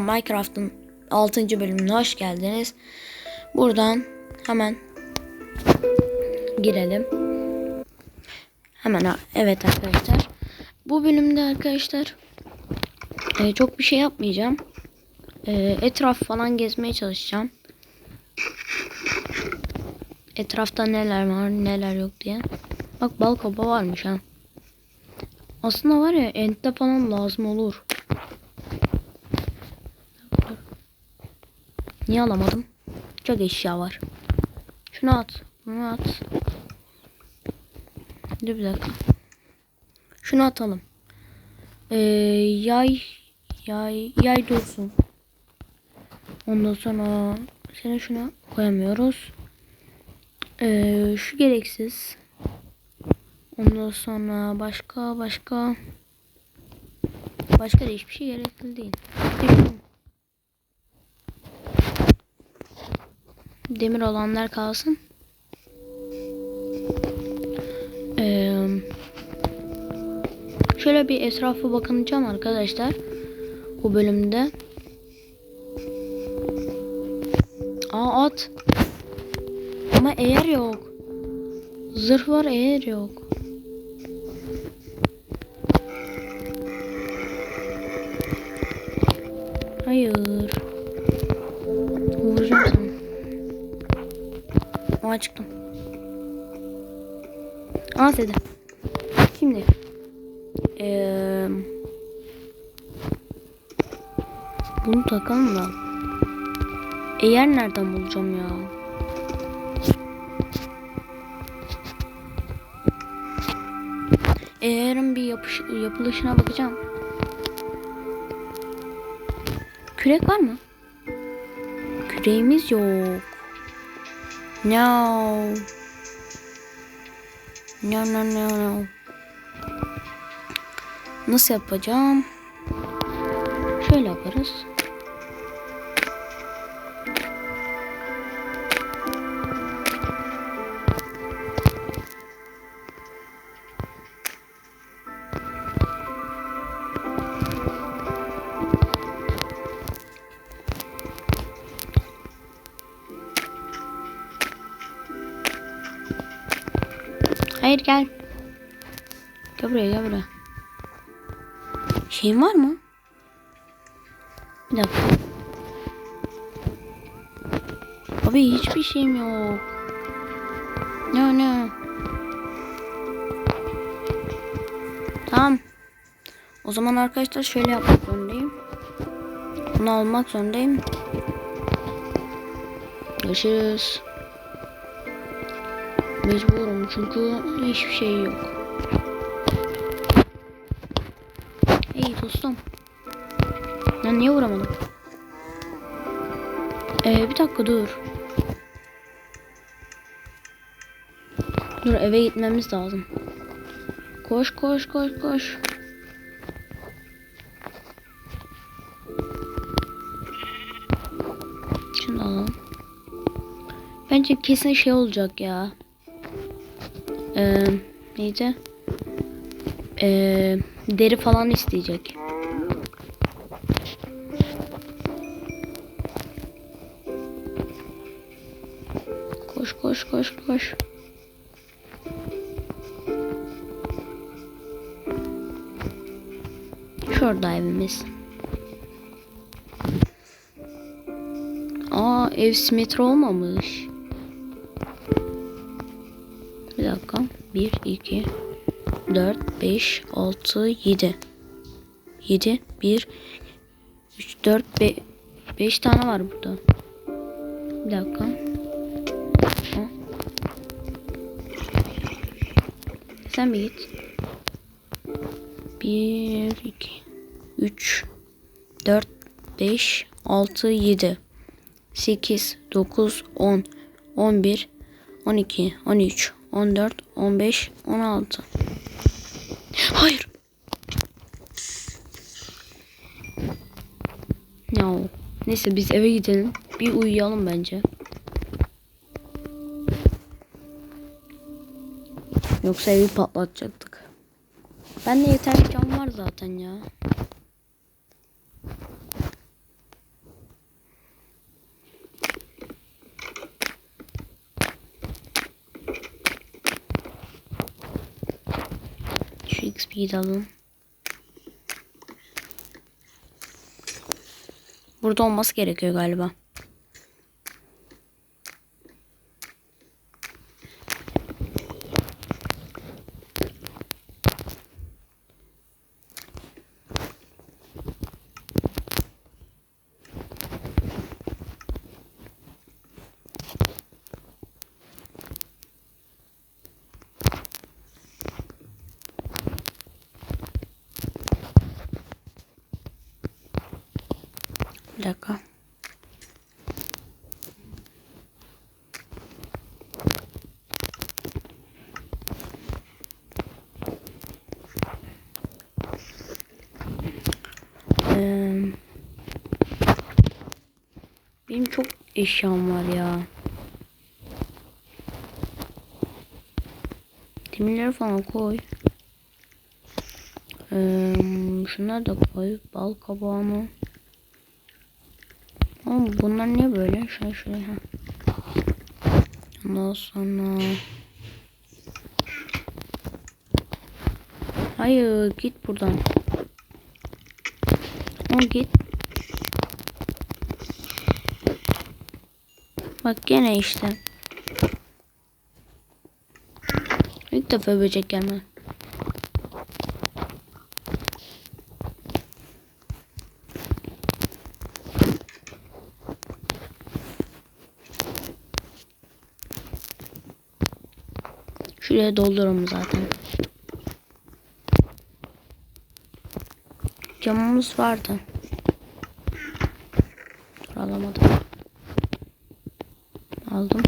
Minecraft'ın 6. bölümüne hoş geldiniz. Buradan hemen girelim. Hemen evet arkadaşlar. Bu bölümde arkadaşlar e, çok bir şey yapmayacağım. E, etraf falan gezmeye çalışacağım. Etrafta neler var neler yok diye. Bak bal kabağı varmış ha. Aslında var ya entte falan lazım olur. Niye alamadım? Çok eşya var. Şunu at. Bunu at. Dur bir dakika. Şunu atalım. Ee, yay yay yay dursun. Ondan sonra seni şuna koyamıyoruz. Ee, şu gereksiz. Ondan sonra başka başka başka da hiçbir şey gerekli değil. Bir de şu- Demir olanlar kalsın. Ee, şöyle bir etrafı bakınacağım arkadaşlar. Bu bölümde. Aa at. Ama eğer yok. Zırh var eğer yok. Hayır. Oha çıktım. Aa dedi. Şimdi. Eee bunu takalım da. Eğer nereden bulacağım ya? Eğer'in bir yapış yapılışına bakacağım. Kürek var mı? Küreğimiz yok. No. No no no no. Nasıl yapacağım? Şöyle yaparız. Hayır gel. Gel buraya gel buraya. Şeyin var mı? Bir dakika. Abi hiçbir şeyim yok. Ne ne? Tamam. O zaman arkadaşlar şöyle yapmak zorundayım. Bunu almak zorundayım. Görüşürüz. Mecburum çünkü hiçbir şey yok. Hey dostum. Ben niye vuramadım? Ee, bir dakika dur. Dur eve gitmemiz lazım. Koş koş koş koş. Şunu alalım. Bence kesin şey olacak ya. Ee, neydi? Ee, deri falan isteyecek. Koş koş koş koş. Şurada evimiz. Aa ev simetri olmamış. Bir dakika. 1, 2, 4, 5, 6, 7. 7, 1, 3, 4, 5 tane var burada. Bir dakika. Sen bir git. 1, 2, 3, 4, 5, 6, 7, 8, 9, 10, 11, 12, 13, 14, 15, 16. Hayır. Ya. Neyse biz eve gidelim. Bir uyuyalım bence. Yoksa evi patlatacaktık. Ben de yeterli cam var zaten ya. XP'yi de alalım. Burada olması gerekiyor galiba. Dakika. Benim çok eşyam var ya. Demirleri falan koy. Ee, şunları da koy. Bal kabağını. Ama bunlar ne böyle? Şöyle şöyle. Ha. Ondan sonra... Hayır git buradan. O git. Bak gene işte. İlk defa böcek gelme. Şuraya doldururum zaten. Camımız vardı. Dur alamadım. Aldım.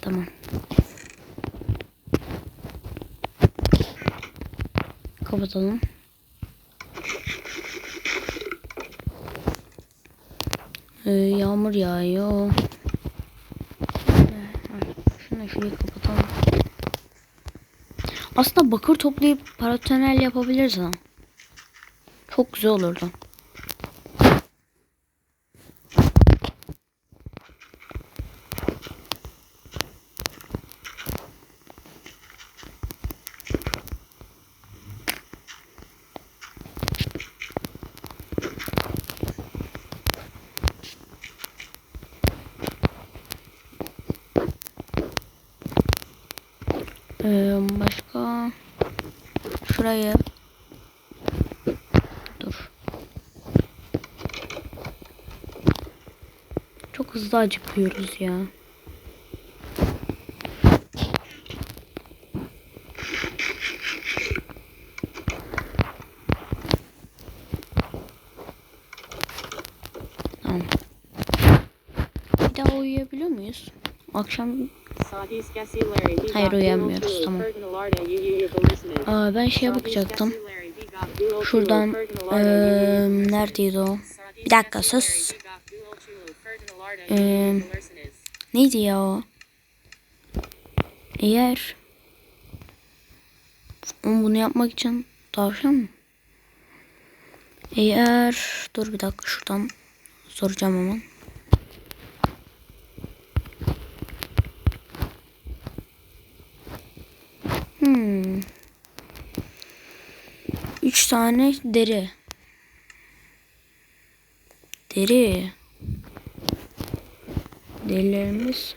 Tamam. Kapatalım. Ee, yağmur yağıyor. Şunu şurayı kapatalım. Aslında bakır toplayıp paratoner yapabiliriz ha. Çok güzel olurdu. Ee, başka şurayı dur. Çok hızlı acıkıyoruz ya. Tamam. Bir daha uyuyabiliyor muyuz? Akşam Hayır uyuyamıyoruz tamam. Aa, ben şeye bakacaktım. Şuradan eee neredeydi o? Bir dakika sus. Eee neydi ya o? Eğer Oğlum bunu yapmak için tavşan mı? Eğer dur bir dakika şuradan soracağım hemen. Tane deri. Deri. Derilerimiz.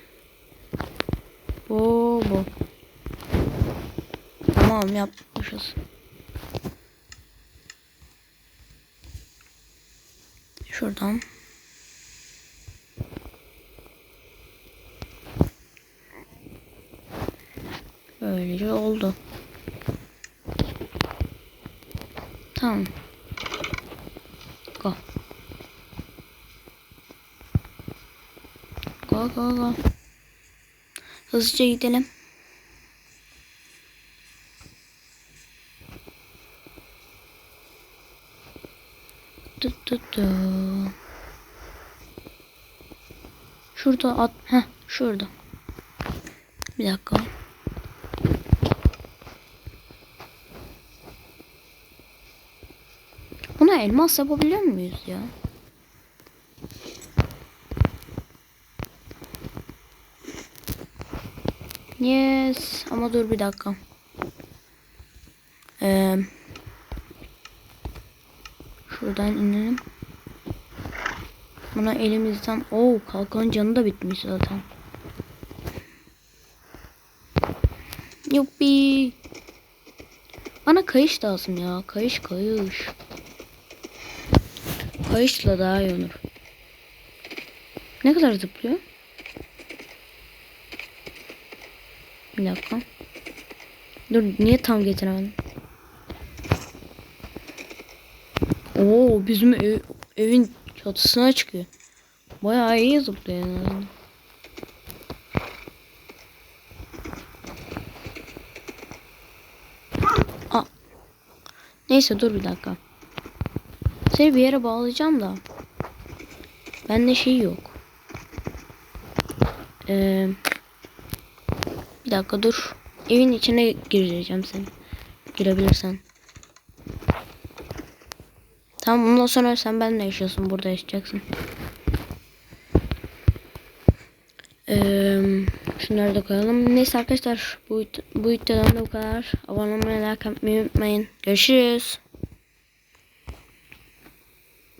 Bu bu. Tamam yapmışız. Şuradan. Böylece oldu. Tamam. Go. Go go go. Hızlıca gidelim. Tut tut tut. Şurada at. Heh, şurada. Bir dakika. elmas yapabiliyor muyuz ya? Yes. Ama dur bir dakika. Ee, şuradan inelim. Buna elimizden... Oo kalkan canı da bitmiş zaten. Yuppi. Bana kayış lazım ya. Kayış kayış. Kayışla daha iyi olur. Ne kadar zıplıyor? Bir dakika. Dur niye tam getiremedim? Oo bizim ev, evin çatısına çıkıyor. Bayağı iyi zıplıyor yani. Neyse dur bir dakika. Seni bir yere bağlayacağım da. Bende şey yok. Ee, bir dakika dur. Evin içine gireceğim seni. Girebilirsen. Tamam ondan sonra sen benimle yaşıyorsun. Burada yaşayacaksın. Ee, şunları da koyalım. Neyse arkadaşlar bu, bu videodan da bu kadar. Abone olmayı, like atmayı unutmayın. Görüşürüz.